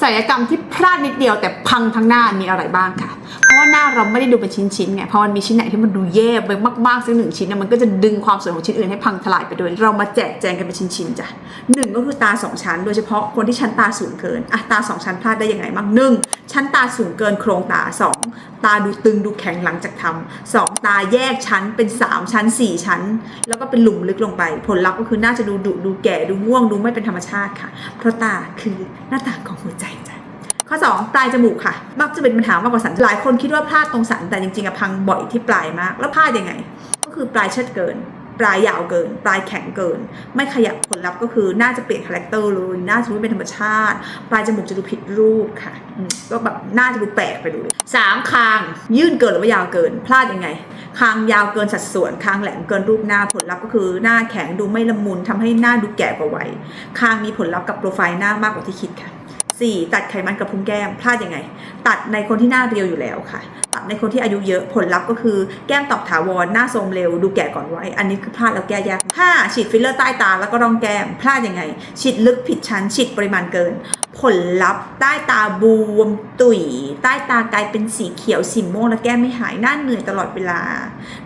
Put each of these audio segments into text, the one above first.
ศัลยกรรมที่พลาดนิดเดียวแต่พังทั้งหน้ามีอะไรบ้างค่ะ เพราะว่าหน้าเราไม่ได้ดูเป็นชิ้นๆไงพอมันมีชิ้นไหนที่มันดูแย่ไปมากๆสักหนึ่งชิ้นเนี่ยมันก็จะดึงความสวยของชิ้นอื่นให้พังทลายไปด้วย เรามาแจกแจงกันเป็นชิ้นๆจ้ะหนึ่งก็คือตาสองชั้น โดยเฉพาะคนที่ชั้นตาสูงเกินอะตาสองชั้นพลาดได้ยังไงบ้างหนึ่งชั้นตาสูงเกินโครงตาสองตาดูตึงดูแข็งหลังจากทำสองตาแยกชั้นเป็นสามชั้นสี่ชั้น แล้วก็เป็นหลุมลึกลงไป ผลลัพธ์ก็คือน่าจะดูดุดูแก่ดูง่วงดูไม่เป็นธรรมชาติค่ะ เพราะตาคือหน้าต่างของหัวใจจ้ะ ข้อ 2 ปลายจมูกค่ะ มักจะเป็นปัญหามากกว่าสัน หลายคนคิดว่าพลาดตรงสัน แต่จริงๆอะพังบ่อยที่ปลายมาก แล้วพลาดยังไง ก็คือปลายเชิดเกิน ปลายยาวเกิน ปลายแข็งเกิน ไม่ขยับผลลัพธ์ก็คือน่าจะเปลี่ยนคาแรคเตอร์เลย น่าจะดูไม่เป็นธรรมชาติ ปลายจมูกจะดูผิดรูปค่ะ ก็แบบน่าจะดูแปลกไปเลยสามคาง ยื่นเกินหรือว่ายาวเกิน พลาดยังไงคางยาวเกินสัดส่วนคางแหลมเกินรูปหน้าผลลัพธ์ก็คือหน้าแข็งดูไม่ละมุนทำให้หน้าดูแก่กว่าวัยคางมีผลลัพธ์กับโปรไฟล์หน้ามากกว่าที่คิดค่ะ 4. ตัดไขมันกับพุ้งแก้มพลาดยังไง ตัดในคนที่หน้าเรียวอยู่แล้วค่ะ ตัดในคนที่อายุเยอะผลลัพธ์ก็คือแก้มตอบถาวรหน้าโทรมเร็วดูแก่ก่อนวัยอันนี้คือพลาดแล้วแก้ยาก 5. ฉีดฟิลเลอร์ใต้ตาแล้วก็รองแก้มพลาดยังไง ฉีดลึกผิดชั้นฉีดปริมาณเกิน ผลลัพธ์ใต้ตาบวมตุ่ยใต้ตากลายเป็นสีเขียวสีม่วงและแก้มไม่หายหน้าเหนื่อยตลอดเวลา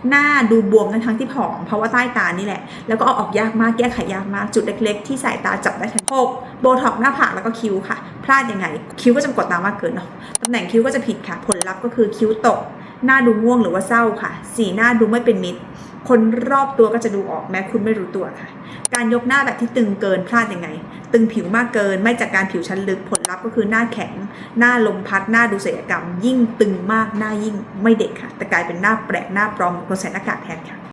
หน้าดูบวมทั้งทั้งที่ผอมเพราะว่าใต้ตานี่แหละ แล้วก็เอาออกยากมากแก้ไขยากมากจุดเล็กๆ ที่สายตาจับได้ทันหกโบท็อกหน้าผากแล้วก็คิ้วค่ะ พลาดยังไง คิ้วก็จะกดตามากเกินเนาะตำแหน่งคิ้วก็จะผิดค่ะ ผลลัพธ์ก็คือคิ้วตก หน้าดูง่วงหรือว่าเศร้าค่ะ สีหน้าดูไม่เป็นมิตร คนรอบตัวก็จะดูออกแม้คุณไม่รู้ตัวค่ะ การยกหน้าแบบที่ตึงเกินพลาดยังไง ตึงผิวมากเกินไม่จากการผิวชั้นลึกผลลัพธ์ก็คือหน้าแข็ง หน้าลมพัดหน้าดูศัลยกรรม ยิ่งตึงมากหน้ายิ่งไม่เด็กค่ะ แต่กลายเป็นหน้าแปลกหน้าปลอมเหมือนคนใส่หน้ากากแทนค่ะ